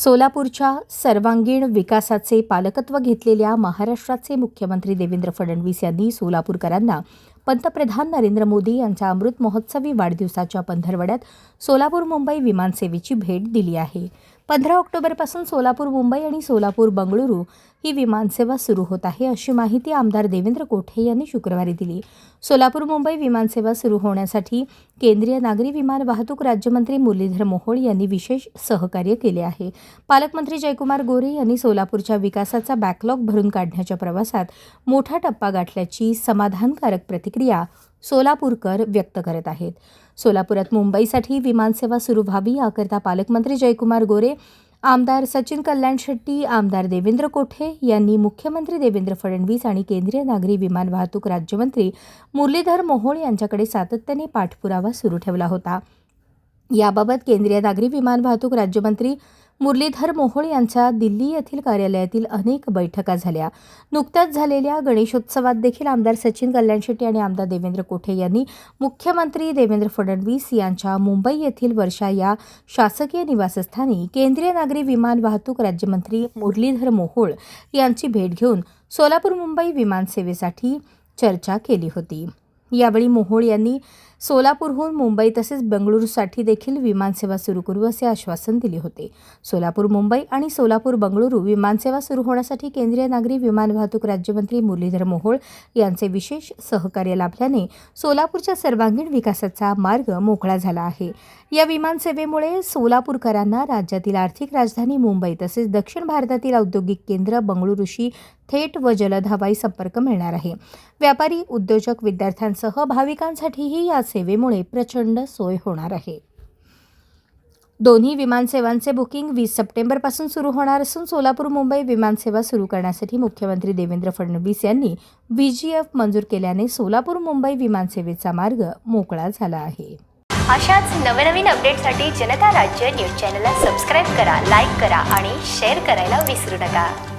सोलापूरच्या सर्वांगीण विकासाचे पालकत्व घेतलेल्या महाराष्ट्राचे मुख्यमंत्री देवेंद्र फडणवीस यांनी सोलापूरकरांना पंतप्रधान नरेंद्र मोदी यांच्या अमृत महोत्सवी वाढदिवसाच्या पंधरवड्यात सोलापूर मुंबई विमानसेवेची भेट दिली आहे. पंधरा ऑक्टोबरपासून सोलापूर मुंबई आणि सोलापूर बंगळुरू ही विमानसेवा सुरू होत आहे अशी माहिती आमदार देवेंद्र कोठे यांनी शुक्रवारी दिली. सोलापूर मुंबई विमानसेवा सुरू होण्यासाठी केंद्रीय नागरी विमान वाहतूक राज्यमंत्री मुरलीधर मोहोळ यांनी विशेष सहकार्य केले आहे. पालकमंत्री जयकुमार गोरे यांनी सोलापूरच्या विकासाचा बॅकलॉग भरून काढण्याच्या प्रवासात मोठा टप्पा गाठल्याची समाधानकारक प्रतिक्रिया सोलापूरकर व्यक्त करत आहेत. सोलापुरात मुंबईसाठी विमानसेवा सुरू व्हावी याकरता पालकमंत्री जयकुमार गोरे आमदार सचिन कल्याण शेट्टी आमदार देवेंद्र कोठे यांनी मुख्यमंत्री देवेंद्र फडणवीस आणि केंद्रीय नागरी विमान वाहतूक राज्यमंत्री मुरलीधर मोहोळ यांच्याकडे सातत्याने पाठपुरावा सुरू ठेवला होता. याबाबत केंद्रीय नागरी विमान वाहतूक राज्यमंत्री मुरलीधर मोहोळ यांच्या दिल्ली येथील कार्यालयातील अनेक बैठका झाल्या. नुकत्याच झालेल्या गणेशोत्सवात देखील आमदार सचिन कल्याण शेट्टी आणि आमदार देवेंद्र कोठे यांनी मुख्यमंत्री देवेंद्र फडणवीस यांच्या मुंबई येथील वर्षा या शासकीय निवासस्थानी केंद्रीय नागरी विमान वाहतूक राज्यमंत्री मुरलीधर मोहोळ यांची भेट घेऊन सोलापूर मुंबई विमानसेवेसाठी चर्चा केली होती. यावेळी मोहोळ यांनी सोलापूरहून मुंबई तसेच बंगळुरूसाठी देखील विमानसेवा सुरू करू असे आश्वासन दिले होते. सोलापूर मुंबई आणि सोलापूर बंगळुरू विमानसेवा सुरू होण्यासाठी केंद्रीय नागरी विमान वाहतूक राज्यमंत्री मुरलीधर मोहोळ यांचे विशेष सहकार्य लाभल्याने सोलापूरच्या सर्वांगीण विकासाचा मार्ग मोकळा झाला आहे. या विमानसेवेमुळे सोलापूरकरांना राज्यातील आर्थिक राजधानी मुंबई तसेच दक्षिण भारतातील औद्योगिक केंद्र बंगळुरूशी थेट व जलद हवाई संपर्क मिळणार आहे. व्यापारी उद्योजक विद्यार्थ्यांसह भाविकांसाठीही या सेवेमुळे प्रचंड सोय होणार आहे. दोन्ही विमानसेवांचे बुकिंग वीस सप्टेंबरपासून सुरू होणार असून सोलापूर मुंबई विमानसेवा सुरू करण्यासाठी मुख्यमंत्री देवेंद्र फडणवीस यांनी व्ही जी एफ मंजूर केल्याने सोलापूर मुंबई विमानसेवेचा मार्ग मोकळा झाला आहे. अशाच नवनवीन अपडेटसाठी जनता राज्य न्यूज चॅनलला सबस्क्राईब करा लाईक करा आणि शेअर करायला विसरू नका.